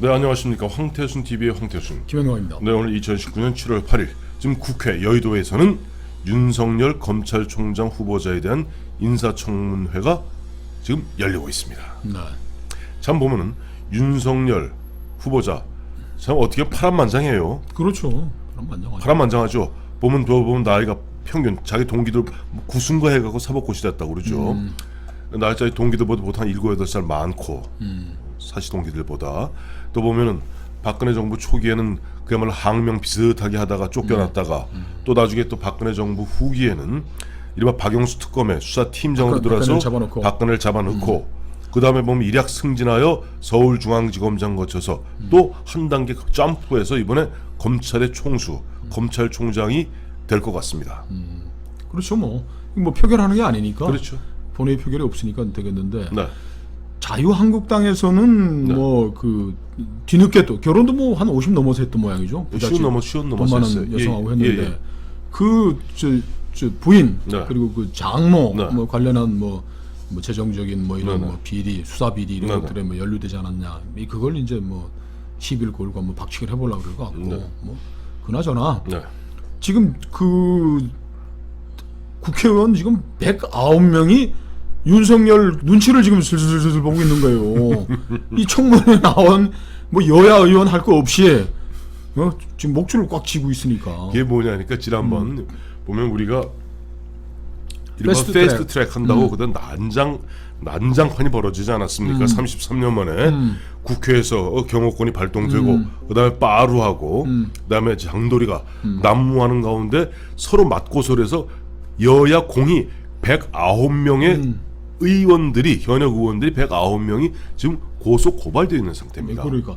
네 안녕하십니까 황태순 TV의 황태순. 김영광입니다. 네 오늘 2019년 7월 8일 지금 국회 여의도에서는 윤석열 검찰총장 후보자에 대한 인사청문회가 지금 열리고 있습니다. 네. 참 보면은 윤석열 후보자 참 어떻게 파란만장해요. 그렇죠. 그럼 만장하죠. 파란만장하죠. 보면 더 보면 나이가 평균 자기 동기들 구순거 해가고 사법고시 됐다고 그러죠. 나이 동기들보다 보통 한 일곱 여덟 살 많고 사시 동기들보다 또 보면은 박근혜 정부 초기에는 그야말로 항명 비슷하게 하다가 쫓겨났다가 또 나중에 또 박근혜 정부 후기에는 이른바 박영수 특검의 수사팀장으로 박근- 들어서 박근혜를 잡아놓고. 박근혜를 잡아놓고 그 다음에 보면 일약 승진하여 서울중앙지검장 거쳐서 또한 단계 점프해서 이번에 검찰의 총수, 검찰총장이 될 것 같습니다. 그렇죠. 뭐, 뭐 표결하는 게 아니니까. 그렇죠. 본회의 표결이 없으니까 되겠는데 네. 자유한국당에서는 네. 뭐그 뒤늦게 또 결혼도 뭐 한 50 넘어서 했던 모양이죠. 쉬운 넘어 쉬운 돈 넘어서 했어요. 예, 여성하고 예, 했는데 예. 그저 저 부인 네. 그리고 그 장모 네. 뭐 관련한 뭐, 뭐 재정적인 뭐 이런 네, 네. 뭐 비리 수사 비리 이런 네, 네. 것들에 뭐 연루되지 않았냐 이 그걸 이제 뭐 10일 골고 뭐 박치기를 해보려고 그럴 것 같고 네. 뭐 그나저나 네. 지금 그 국회의원 지금 109명이 윤석열 눈치를 지금 슬슬슬슬 보고 있는 거예요. 이 청문회 나온 뭐 여야 의원 할 거 없이 어? 지금 목줄을 꽉 쥐고 있으니까. 이게 뭐냐니까 지난번 보면 우리가 패스트 패스트, 트랙. 한다고 그다음 난장 난장판이 벌어지지 않았습니까? 33년 만에 국회에서 어, 경호권이 발동되고 그다음에 빠루하고 그다음에 장도리가 난무하는 가운데 서로 맞고설해서 여야 공이 109명의 의원들이 현역 의원들이 109명이 지금 고소 고발되어 있는 상태입니다. 그러니까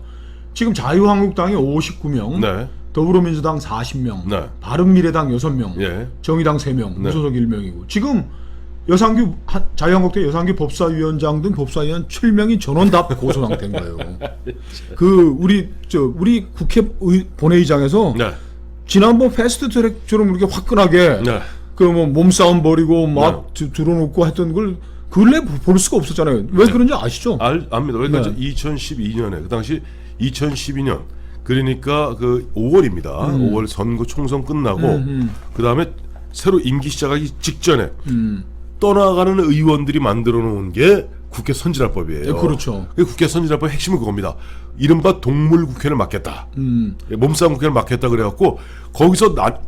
지금 자유한국당이 59명, 네. 더불어민주당 40명, 네. 바른미래당 6명, 예. 정의당 3명, 네. 무소속 1명이고 지금 여상규 하- 자유한국당 여상규 법사위원장 등 법사위원 7명이 전원 다 고소 상태인 거예요. 그 우리 저 우리 국회 의- 본회의장에서 네. 지난번 패스트 트랙처럼 이렇게 화끈하게 네. 그뭐 몸싸움 벌이고 막 드- 들어놓고 했던 걸 근래 볼 수가 없었잖아요. 왜 그런지 아시죠? 알 압니다. 그러니까 네. 2012년에 그 당시 2012년 그러니까 그 5월입니다. 5월 선거 총선 끝나고 음. 그 다음에 새로 임기 시작하기 직전에 음. 떠나가는 의원들이 만들어 놓은 게 국회 선진화법이에요. 네, 그렇죠. 그 국회 선진화법 핵심은 그겁니다. 이른바 동물 국회를 막겠다. 음. 몸싸움 국회를 막겠다 그래갖고 거기서 나,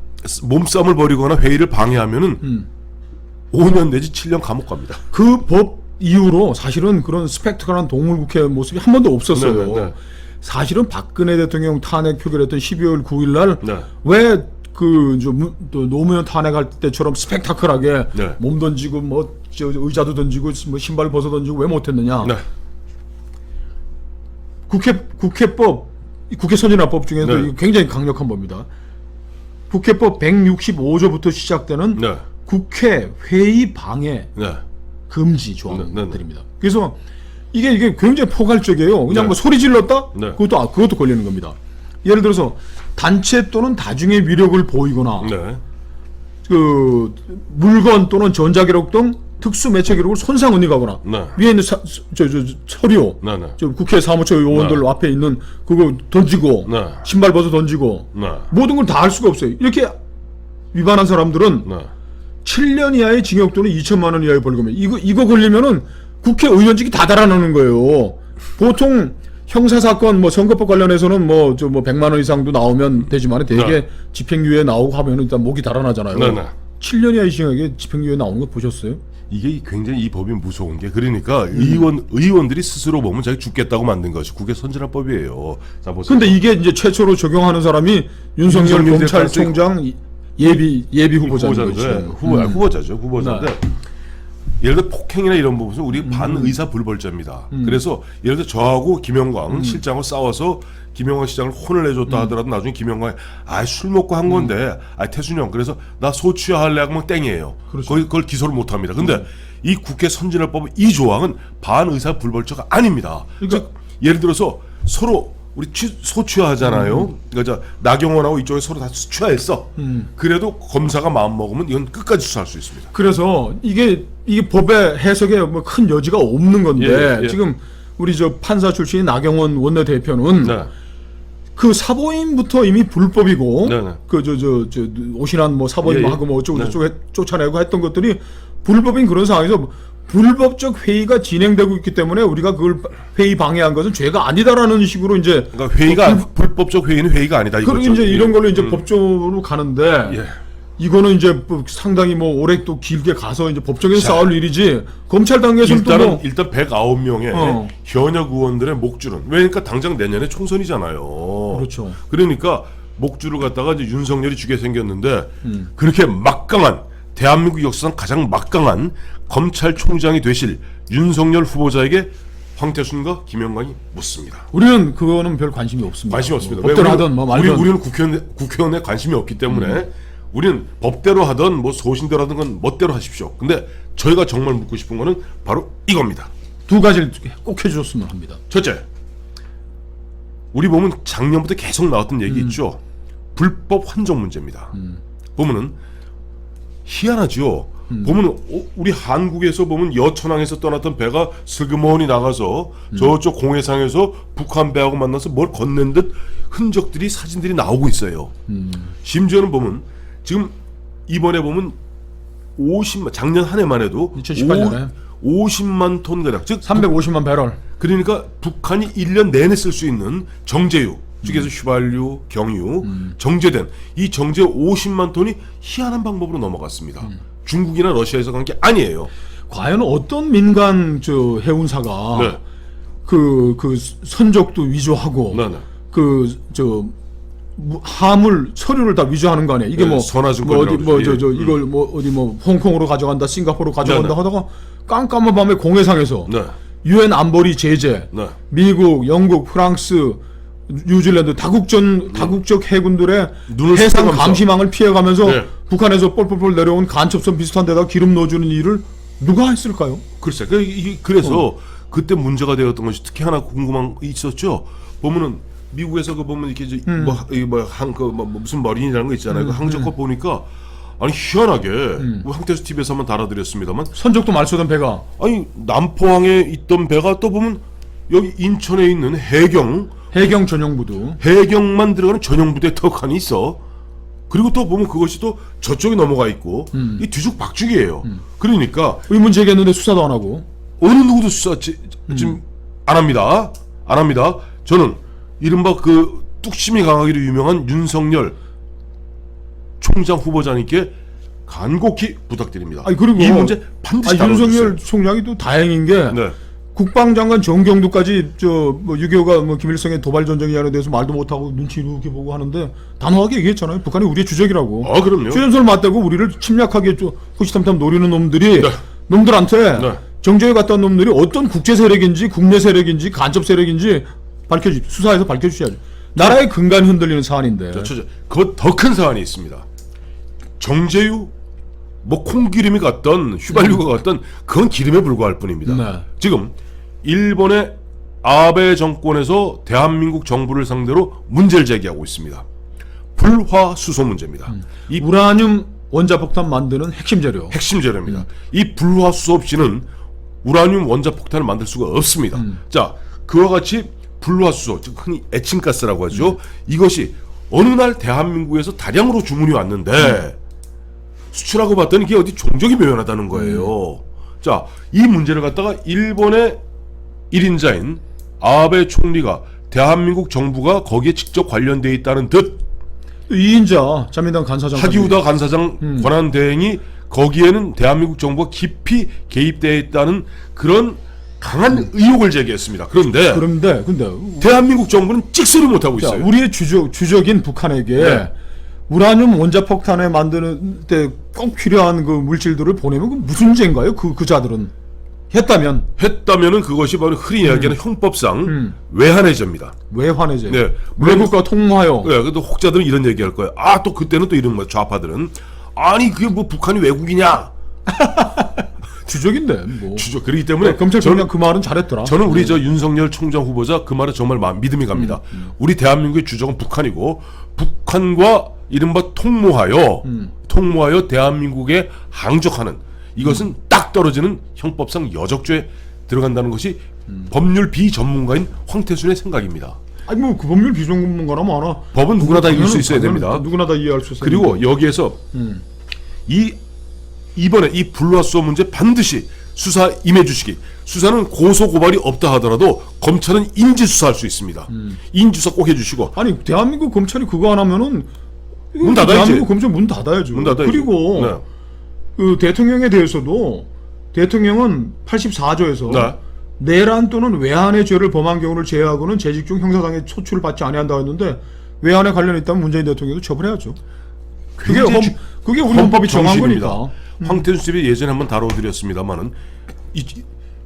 몸싸움을 벌이거나 회의를 방해하면은 음. 5년 내지 7년 감옥 갑니다. 그 법 이후로 사실은 그런 스펙트컬한 동물국회 모습이 한 번도 없었어요. 네, 네, 네. 사실은 박근혜 대통령 탄핵 표결했던 12월 9일 날 네. 왜그 노무현 탄핵할 때처럼 스펙타클하게 네. 몸 던지고 뭐 저 의자도 던지고 뭐 신발 벗어 던지고 왜 못했느냐? 네. 국회 국회법 이 국회 선진화법 중에서 네. 굉장히 강력한 법입니다. 국회법 165조부터 시작되는 네. 국회 회의 방해 네. 금지 네, 네, 조항들입니다. 그래서 이게 이게 굉장히 포괄적이에요. 그냥 네. 뭐 소리 질렀다? 네. 그것도 아, 그것도 걸리는 겁니다. 예를 들어서 단체 또는 다중의 위력을 보이거나 네. 그 물건 또는 전자기록 등 특수 매체 기록을 손상 은닉하거나 네. 위에 있는 사, 저, 저, 저, 서류 네. 네. 저 국회 사무처 의원들 앞에 있는 그거 던지고 네. 신발 벗어 던지고 네. 모든 걸 다 할 수가 없어요. 이렇게 위반한 사람들은 네. 7년 이하의 징역 또는 2천만 원 이하의 벌금에 이거 이거 걸리면은 국회의원직이 다 달아나는 거예요. 보통 형사 사건 뭐 선거법 관련해서는 뭐 저 뭐 100만 원 이상도 나오면 되지만 대개 네. 집행유예 나오고 하면은 일단 목이 달아나잖아요. 네, 네. 7년 이하의 징역에 집행유예 나오는 거 보셨어요? 이게 굉장히 이 법이 무서운 게 그러니까 의원 의원들이 스스로 보면 자기 죽겠다고 만든 것이 국회 선진화 법이에요. 자 보세요. 근데 이게 이제 최초로 적용하는 사람이 윤석열 윤석열 검찰총장 예비 예비 후보자인데 거죠. 후보 아, 음. 후보자죠 후보자인데 예를 들어 폭행이나 이런 부분은 우리 반의사 불벌죄입니다. 그래서 예를 들어 저하고 김영광 실장하고 싸워서 김영광 시장을 혼을 내줬다 하더라도 나중에 김영광이 아술 먹고 한 건데 아 태순이 형 그래서 나 소취할래 하면 땡이에요. 그렇죠. 거기 그걸 기소를 못 합니다. 근데 이 국회 선진화법 이 조항은 반의사 불벌죄가 아닙니다. 그러니까- 즉 예를 들어서 서로 우리 취, 소취하잖아요. 그러니까 저 나경원하고 이쪽에 서로 다 수취했어. 그래도 검사가 마음 먹으면 이건 끝까지 수사할 수 있습니다. 그래서 이게 이게 법의 해석에 뭐 큰 여지가 없는 건데 예, 예. 지금 우리 저 판사 출신인 나경원 원내대표는 네. 그 사보임부터 이미 불법이고 네, 네. 그 저 저저 오신한 뭐 사보임 예, 예. 하고 뭐 어쩌고 네. 저쩌고 해- 쫓아내고 했던 것들이 불법인 그런 상황에서 불법적 회의가 진행되고 있기 때문에 우리가 그걸 회의 방해한 것은 죄가 아니다라는 식으로 이제 그러니까 회의가 안- 불법적 회의는 회의가 아니다 이거죠. 그리고 이제 이런 걸로 이제 음. 법적으로 가는데 예. 이거는 이제 뭐 상당히 뭐 오래 또 길게 가서 이제 법정에서 싸울 일이지 검찰 단계에서는 일단은 또뭐 일단 109명의 어. 현역 의원들의 목줄은 왜니까 당장 내년에 총선이잖아요. 그렇죠. 그러니까 목줄을 갖다가 이제 윤석열이 주게 생겼는데 음. 그렇게 막강한 대한민국 역사상 가장 막강한 검찰총장이 되실 윤석열 후보자에게 황태순과 김영관이 묻습니다. 우리는 그거는 별 관심이 없습니다. 관심 없습니다. 뭐 법대로 왜? 하든 뭐 우리, 음. 우리는 국회의원에, 국회의원에 관심이 없기 때문에 우리는 법대로 하든 뭐 소신대로 하든 건 멋대로 하십시오. 근데 저희가 정말 묻고 싶은 거는 바로 이겁니다. 두 가지를 꼭 해주셨으면 합니다. 첫째, 우리 보면 작년부터 계속 나왔던 얘기 음. 있죠. 불법 환정 문제입니다. 보면은 희한하죠. 음. 보면 어, 우리 한국에서 보면 여천항에서 떠났던 배가 슬그머니 나가서 음. 저쪽 공해상에서 북한 배하고 만나서 뭘 건넨 듯 흔적들이 사진들이 나오고 있어요. 음. 심지어는 보면 지금 이번에 보면 50만 작년 한 해만 해도 2018 년에. 50만 톤 가량 즉 350만 배럴. 그러니까 북한이 1년 내내 쓸 수 있는 정제유, 즉에서 휘발유, 경유, 정제된 이 정제 50만 톤이 희한한 방법으로 넘어갔습니다. 중국이나 러시아에서 간 게 아니에요. 과연 어떤 민간 저 해운사가 네. 그, 그 선적도 위조하고 네, 네. 그저 하물 서류를 다 위조하는 거 아니야? 이게 네, 뭐, 뭐 어디 뭐저 예. 이걸 뭐 어디 뭐 홍콩으로 가져간다, 싱가포르로 가져간다 네, 네. 하다가 깜깜한 밤에 공해상에서 네. 유엔 안보리 제재, 네. 미국, 영국, 프랑스, 뉴질랜드 다국전 다국적 해군들의 해상. 감시망을 피해가면서 네. 북한에서 뻘뻘뻘 내려온 간첩선 비슷한 데다 기름 넣어주는 일을 누가 했을까요? 글쎄, 그, 이- 그래서 어. 그때 문제가 되었던 것이 특히 하나 궁금한 게 있었죠. 보면은 미국에서 그 보면 이렇게 음. 뭐한그 뭐 무슨 머린이라는 거 있잖아요. 그 항저거 보니까 아니 희한하게 음. 우리 황태수 TV에서 한번 달아드렸습니다만 선적도 말소된 배가 아니 남포항에 있던 배가 또 보면 여기 인천에 있는 해경 해경 전용부도 해경만 들어가는 전용 부대 턱하니 있어. 그리고 또 보면 그것이 또 저쪽에 넘어가 있고 음. 이 뒤죽박죽이에요. 그러니까 의문 제기했는데 수사도 안 하고 어느 누구도 수사 지, 지금 안 합니다. 안 합니다. 저는 이른바 그 뚝심이 강하기로 유명한 윤석열 총장 후보자님께 간곡히 부탁드립니다. 아니 그리고 이 문제 반드시 윤석열 다뤄주세요. 총장이 또 다행인 게 네. 국방장관 정경두까지 저뭐 6.25가 뭐 김일성의 도발 전쟁이라는 데서 말도 못하고 눈치 이렇게 보고 하는데 단호하게 얘기했잖아요. 북한이 우리의 주적이라고. 아 그럼요. 휴전선을 맞대고 우리를 침략하게 좀 호시탐탐 노리는 놈들이 네. 놈들한테 네. 정제에 갔다 온 놈들이 어떤 국제 세력인지 국내 세력인지 간첩 세력인지 밝혀주 수사해서 밝혀주셔야죠. 나라의 근간이 흔들리는 사안인데. 그거 더큰 사안이 있습니다. 정제유, 뭐 콩기름이 갔던 휘발유가 갔던 그건 기름에 불과할 뿐입니다. 네. 지금 일본의 아베 정권에서 대한민국 정부를 상대로 문제를 제기하고 있습니다. 불화수소 문제입니다. 이 우라늄 원자폭탄 만드는 핵심 재료. 핵심 재료입니다. 이 불화수소 없이는 우라늄 원자폭탄을 만들 수가 없습니다. 자, 그와 같이 불화수소, 즉 흔히 에칭가스라고 하죠. 이것이 어느 날 대한민국에서 다량으로 주문이 왔는데 수출하고 봤더니 이게 어디 종족이 묘연하다는 거예요. 자, 이 문제를 갖다가 일본의 1인자인 아베 총리가 대한민국 정부가 거기에 직접 관련돼 있다는 듯 이인자 자민당 간사장 하기우다 간사장 권한 대행이 거기에는 대한민국 정부가 깊이 개입되어 있다는 그런 강한 의혹을 제기했습니다. 그런데 그런데 근데 대한민국 정부는 찍소리 못 하고 자, 있어요. 우리의 주적 주적인 북한에게 네. 우라늄 원자폭탄을 만드는 때 꼭 필요한 그 물질들을 보내면 그 무슨 죄인가요? 그 그자들은 했다면 했다면은 그것이 바로 흔히 이야기하는 형법상 음. 외환해제입니다. 왜 화내죠? 네. 물론 외국과 통화요. 네, 근데 혹자들은 이런 얘기할 거예요. 아, 또 그때는 또 이런 거 좌파들은 아니 그게 뭐 북한이 외국이냐? 주적인데 뭐. 주저 그렇기 때문에 네, 검찰 저는 그 말은 잘했더라. 저는 우리 저 윤석열 총장 후보자 그 말에 정말 마- 믿음이 갑니다. 우리 대한민국의 주적은 북한이고 북한과 이른바 통모하여 통모하여 대한민국에 항적하는 이것은 딱 떨어지는 형법상 여적죄에 들어간다는 것이 법률 비전문가인 황태순의 생각입니다. 아니 뭐 그 법률 비전문가라면 알아. 법은 누구나 다 읽을 수 있어야 됩니다. 누구나 다 이해할 수 있어요. 그리고 여기에서 음. 이 이번에 이 불화수어 문제 반드시 수사 임해 주시기. 수사는 고소 고발이 없다 하더라도 검찰은 인지 수사할 수 있습니다. 음. 인지 수사 꼭 해주시고 아니 대한민국 검찰이 그거 안 하면은 문 닫아야지. 대한민국 검찰 문 닫아야죠. 문 닫아야지. 그리고 네. 그 대통령에 대해서도 대통령은 84조에서 네. 내란 또는 외환의 죄를 범한 경우를 제외하고는 재직 중 형사상의 소출을 받지 아니한다 했는데 외환에 관련 있다면 문재인 대통령도 처벌해야죠. 그게 헌, 주- 그게 헌법이 정한 정신입니다. 거니까. 황태순 씨이 예전에 한번 다뤄드렸습니다만은 이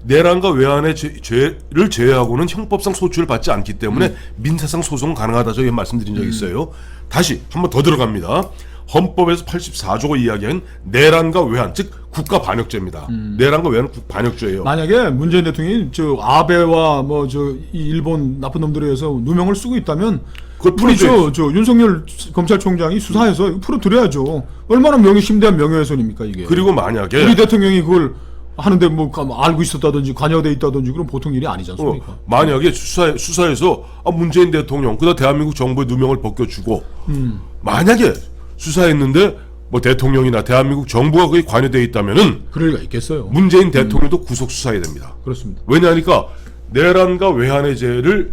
내란과 외환의 죄, 죄를 제외하고는 형법상 소출을 받지 않기 때문에 음. 민사상 소송 가능하다 저희 말씀드린 적이 있어요. 다시 한번 더 들어갑니다. 헌법에서 84조가 이야기한 내란과 외환 즉 국가 반역죄입니다. 음. 내란과 외환은 국 반역죄예요. 만약에 문재인 대통령이 저 아베와 뭐 저 일본 나쁜 놈들에 의해서 누명을 쓰고 있다면 그걸. 저, 저 윤석열 검찰총장이 수사해서 풀어드려야죠. 얼마나 명예 심대한 명예훼손입니까 이게. 그리고 만약에 우리 대통령이 그걸 하는데 뭐 가- 알고 있었다든지 관여돼 있다든지 그럼 보통 일이 아니지 않습니까? 어, 만약에 수사, 수사에서 아, 문재인 대통령 그다 대한민국 정부의 누명을 벗겨주고 음. 만약에 수사했는데 뭐 대통령이나 대한민국 정부가 거기 관여돼 있다면은 그럴 리가 있겠어요. 문재인 대통령도 구속 수사해야 됩니다. 그렇습니다. 왜냐하니까 내란과 외환의 죄를는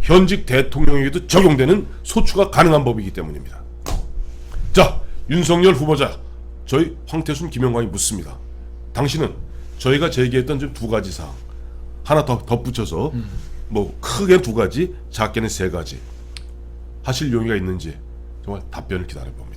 현직 대통령에게도 적용되는 소추가 가능한 법이기 때문입니다. 자 윤석열 후보자 저희 황태순 김영광이 묻습니다. 당신은 저희가 제기했던 좀두 가지 사항 하나 더 덧붙여서 뭐 크게 두 가지 작게는 세 가지 하실 용의가 있는지 정말 답변을 기다려 봅니다.